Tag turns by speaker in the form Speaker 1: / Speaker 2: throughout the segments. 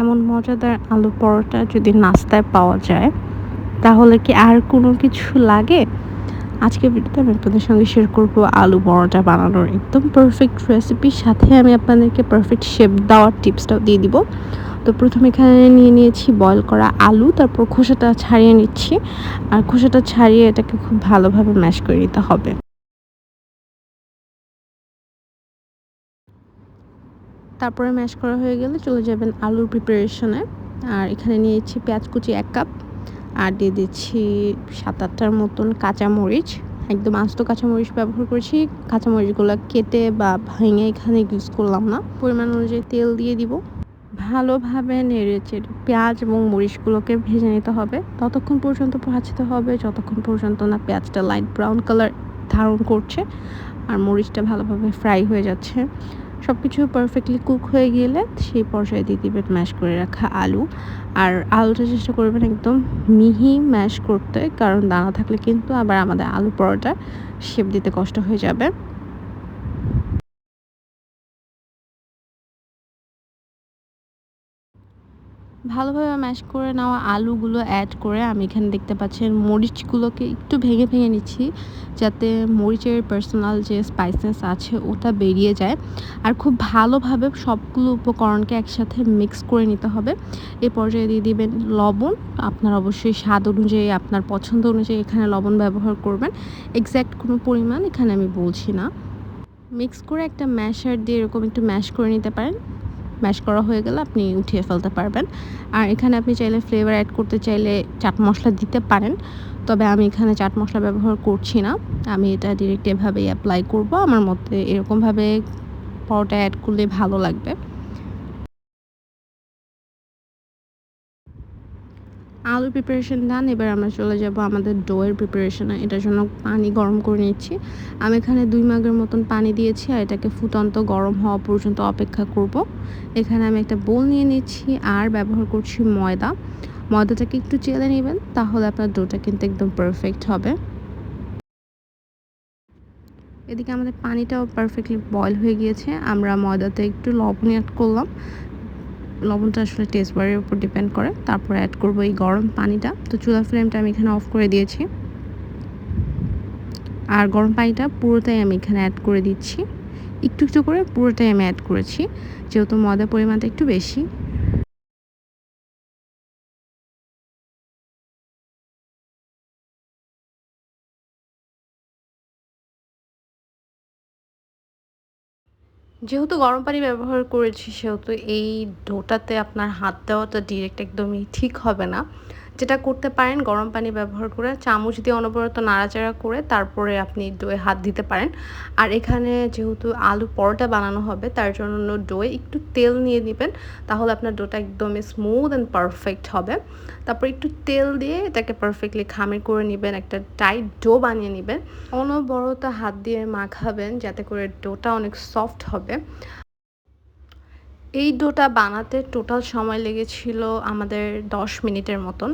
Speaker 1: এমন মজাদার আলু পরোটা যদি নাস্তায় পাওয়া যায়, তাহলে কি আর কোনো কিছু লাগে? আজকে ভিডিওতে আমি আপনাদের সঙ্গে শেয়ার করব আলু পরোটা বানানোর একদম পারফেক্ট রেসিপির সাথে আমি আপনাদেরকে পারফেক্ট শেপ দেওয়ার টিপসটাও দিয়ে দিব। তো প্রথমে এখানে নিয়ে নিয়েছি বয়ল করা আলু, তারপর খোসাটা ছাড়িয়ে নিচ্ছি। আর খোসাটা ছাড়িয়ে এটাকে খুব ভালোভাবে ম্যাশ করে নিতে হবে। তারপরে ম্যাশ করা হয়ে গেলে চলে যাবেন আলুর প্রিপারেশনে আর এখানে নিয়েছি পেঁয়াজ কুচি এক কাপ আর দিয়ে দিচ্ছি সাত আটটার মতন কাঁচামরিচ। একদম আস্ত কাঁচামরিচ ব্যবহার করেছি। কাঁচামরিচগুলো কেটে বা ভেঙে এখানে ইউজ করলাম না। পরিমাণ অনুযায়ী তেল দিয়ে দিব। ভালোভাবে নেড়ে চেড়ে পেঁয়াজ এবং মরিচগুলোকে ভেজে নিতে হবে। ততক্ষণ পর্যন্ত ভাজতে হবে। যতক্ষণ পর্যন্ত না পেঁয়াজটা লাইট ব্রাউন কালার ধারণ করছে। আর মরিচটা ভালোভাবে ফ্রাই হয়ে যাচ্ছে। সব কিছু পারফেক্টলি কুক হয়ে গেলে সেই পর্যায়ে দিয়ে দিবেন ম্যাশ করে রাখা আলু। আর আলুটা চেষ্টা করবেন একদম মিহি ম্যাশ করতে, কারণ দানা থাকলে কিন্তু আবার আমাদের আলু পরোটা শেপ দিতে কষ্ট হয়ে যাবে। ভালোভাবে ম্যাশ করে নেওয়া আলুগুলো অ্যাড করে আমি এখানে দেখতে পাচ্ছেন মরিচগুলোকে একটু ভেঙে ভেঙে নিচ্ছি যাতে মরিচের পার্সোনাল যে স্পাইসেস আছে ওটা বেরিয়ে যায়। আর খুব ভালোভাবে সবগুলো উপকরণকে একসাথে মিক্স করে নিতে হবে। এ পর্যায়ে দিয়ে দিবেন লবণ। আপনার অবশ্যই স্বাদ অনুযায়ী, আপনার পছন্দ অনুযায়ী এখানে লবণ ব্যবহার করবেন। এক্স্যাক্ট কোনো পরিমাণ এখানে আমি বলছি না। মিক্স করে একটা ম্যাশার দিয়ে এরকম একটু ম্যাশ করে নিতে পারেন। ম্যাশ করা হয়ে গেলে আপনি উঠিয়ে ফেলতে পারবেন। আর এখানে আপনি চাইলে ফ্লেভার অ্যাড করতে চাইলে চাট মশলা দিতে পারেন। তবে আমি এখানে চাট মশলা ব্যবহার করছি না। আমি এটা ডিরেক্ট এভাবেই অ্যাপ্লাই করব। আমার মতে এরকমভাবে পরোটা অ্যাড করলে ভালো লাগবে। আলুর প্রিপারেশন ডান এবার আমরা চলে যাব আমাদের ডোয়ের প্রিপারেশনে এটার জন্য পানি গরম করে নিচ্ছি। আমি এখানে দুই মাগের মতন পানি দিয়েছি আর এটাকে ফুটন্ত গরম হওয়া পর্যন্ত অপেক্ষা করব। এখানে আমি একটা বোল নিয়ে নিচ্ছি আর ব্যবহার করছি ময়দা। ময়দাটাকে একটু চেলে নেবেন, তাহলে আপনার ডোটা কিন্তু একদম পারফেক্ট হবে। এদিকে আমাদের পানিটাও পারফেক্টলি বয়ল হয়ে গিয়েছে। আমরা ময়দাতে একটু লবণ অ্যাড করলাম। লবণটা আসলে টেস্ট বারের উপর ডিপেন্ড করে। তারপর অ্যাড করব এই গরম পানিটা। তো চুলা ফ্লেমটা আমি এখানে অফ করে দিয়েছি। আর গরম পানিটা পুরোটাই আমি এখানে অ্যাড করে দিচ্ছি। একটু একটু করে পুরোটাই আমি অ্যাড করেছি। যেহেতু ময়দার পরিমাণটা একটু বেশি। যেহেতু গরম পানি ব্যবহার করেছি, সেহেতু এই ডোটাতে আপনার হাত দেওয়াটা ডিরেক্ট একদমই ঠিক হবে না। যেটা করতে পারেন, গরম পানি ব্যবহার করে চামচ দিয়ে অনবরত নাড়াচাড়া করে তারপরে আপনি ডোয়ে হাত দিতে পারেন। আর এখানে যেহেতু আলু পরোটা বানানো হবে, তার জন্য ডোয়ে একটু তেল নিয়ে নেবেন, তাহলে আপনার ডোটা একদমই স্মুথ অ্যান্ড পারফেক্ট হবে। তারপর একটু তেল দিয়ে এটাকে পারফেক্টলি খামির করে নেবেন, একটা টাইট ডো বানিয়ে নেবেন। অনবরত হাত দিয়ে মাখাবেন, যাতে করে ডোটা অনেক সফট হবে। এই ডোটা বানাতে টোটাল সময় লেগেছিল আমাদের দশ মিনিটের মতন।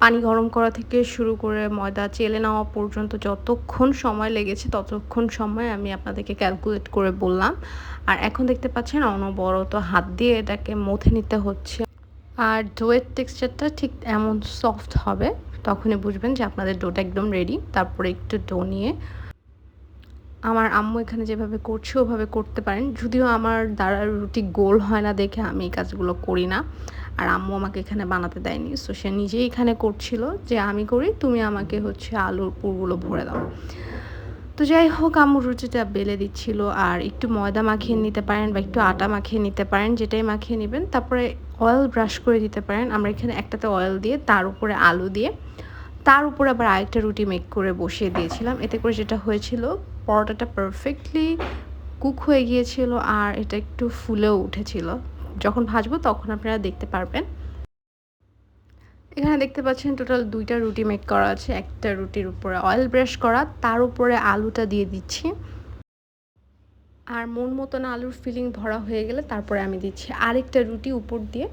Speaker 1: পানি গরম করা থেকে শুরু করে ময়দা চেলে নেওয়া পর্যন্ত যতক্ষণ সময় লেগেছে ততক্ষণ সময় আমি আপনাদেরকে ক্যালকুলেট করে বললাম। আর এখন দেখতে পাচ্ছেন অনবরত হাত দিয়ে এটাকে মথে নিতে হচ্ছে। আর ডোয়ের টেক্সচারটা ঠিক এমন সফট হবে, তখনই বুঝবেন যে আপনাদের ডোটা একদম রেডি তারপরে একটু ডো নিয়ে আমার আম্মু এখানে যেভাবে করছে, ওভাবে করতে পারেন। যদিও আমার দ্বারা রুটি গোল হয় না দেখে আমি এই কাজগুলো করি না। আর আম্মু আমাকে এখানে বানাতে দেয়নি। সো সে নিজেই এখানে করছিল যে, আমি করি, তুমি আমাকে হচ্ছে আলুর পুরগুলো ভরে দাও। তো যাই হোক, আম্মু রুটিটা বেলে দিচ্ছিল। আর একটু ময়দা মাখিয়ে নিতে পারেন বা একটু আটা মাখিয়ে নিতে পারেন, যেটাই মাখিয়ে নেবেন। তারপরে অয়েল ব্রাশ করে দিতে পারেন। আমরা এখানে একটাতে অয়েল দিয়ে, তার উপরে আলু দিয়ে, তার উপরে আবার আরেকটা রুটি মেক করে বসিয়ে দিয়েছিলাম। এতে করে যেটা হয়েছিল পরোটাটা পারফেক্টলি কুক হয়ে গিয়েছিল আর এটা একটু ফুলেও উঠেছিল। যখন ভাজবো তখন আপনারা দেখতে পারবেন। এখানে দেখতে পাচ্ছেন টোটাল দুইটা রুটি মেক করা আছে। একটা রুটির উপরে অয়েল ব্রাশ করা, তার উপরে আলুটা দিয়ে দিচ্ছি। আর মন মতন আলুর ফিলিং ভরা হয়ে গেলে তারপরে আমি দিচ্ছি আরেকটা রুটি উপর দিয়ে।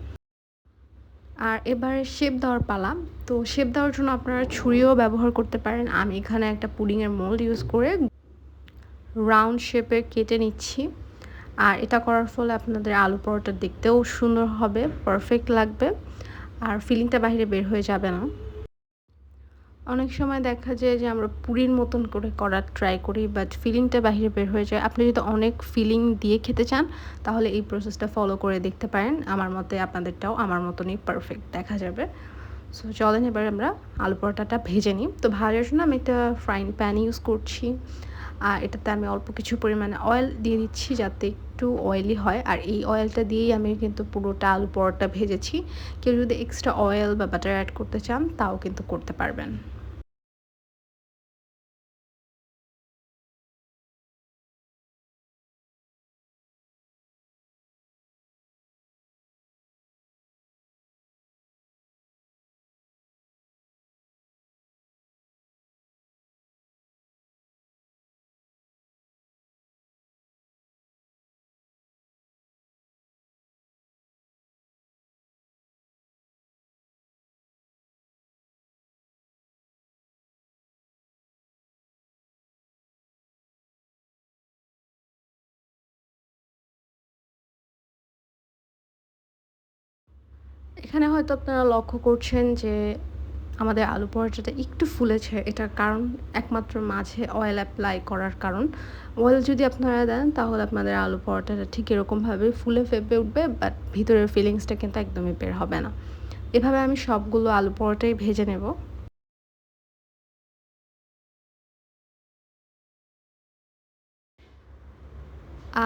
Speaker 1: আর এবারে শেপ দেওয়ার পালা। তো শেপ দেওয়ার জন্য আপনারা ছুরিও ব্যবহার করতে পারেন। আমি এখানে একটা পুডিংয়ের মোল্ড ইউজ করে রাউন্ড শেপে কেটে নিচ্ছি। আর এটা করার ফলে আপনাদের আলু পরোটা দেখতেও সুন্দর হবে পারফেক্ট লাগবে, আর ফিলিংটা বাইরে বের হয়ে যাবে না। অনেক সময় দেখা যায় যে আমরা পুরীর মতন করে করার ট্রাই করি বাট ফিলিংটা বাহিরে বের হয়ে যায়। আপনি যদি অনেক ফিলিং দিয়ে খেতে চান, তাহলে এই প্রসেসটা ফলো করে দেখতে পারেন। আমার মতে আপনাদেরটাও আমার মতনই পারফেক্ট দেখা যাবে। সো চলেন এবার আমরা আলু পরোটাটা ভেজে নিই। তো ভাজার জন্য আমি একটা ফ্রাইং প্যান ইউজ করছি। আর এটাতে আমি অল্প কিছু পরিমাণে অয়েল দিয়ে দিচ্ছি যাতে একটু অয়েলি হয়। আর এই অয়েলটা দিয়েই আমি কিন্তু পুরোটা আলু পরোটা ভেজেছি। কেউ যদি এক্সট্রা অয়েল বা বাটার অ্যাড করতে চান, তাও কিন্তু করতে পারবেন। এখানে হয়তো আপনারা লক্ষ্য করছেন যে আমাদের আলু পরোটাটা একটু ফুলেছে। এটার কারণ একমাত্র মাঝে অয়েল অ্যাপ্লাই করার কারণ। অয়েল যদি আপনারা দেন, তাহলে আপনাদের আলু পরোটাটা ঠিক এরকমভাবে ফুলে ফেপে উঠবে বাট ভিতরের ফিলিংসটা কিন্তু একদমই বের হবে না। এভাবে আমি সবগুলো আলু পরোটাই ভেজে নেব।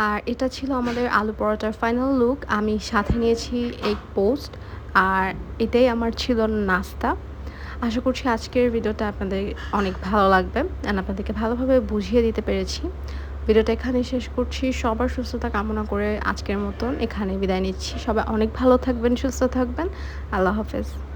Speaker 1: আর এটা ছিল আমাদের আলু পরোটার ফাইনাল লুক আমি সাথে নিয়েছি এগ পোস্ট আর এটাই আমার ছিল নাস্তা। আশা করছি আজকের ভিডিওটা আপনাদের অনেক ভালো লাগবে অ্যান্ড আপনাদেরকে ভালোভাবে বুঝিয়ে দিতে পেরেছি। ভিডিওটা এখানে শেষ করছি। সবার সুস্থতা কামনা করে আজকের মতন এখানে বিদায় নিচ্ছি। সবাই অনেক ভালো থাকবেন, সুস্থ থাকবেন। আল্লাহ হাফেজ।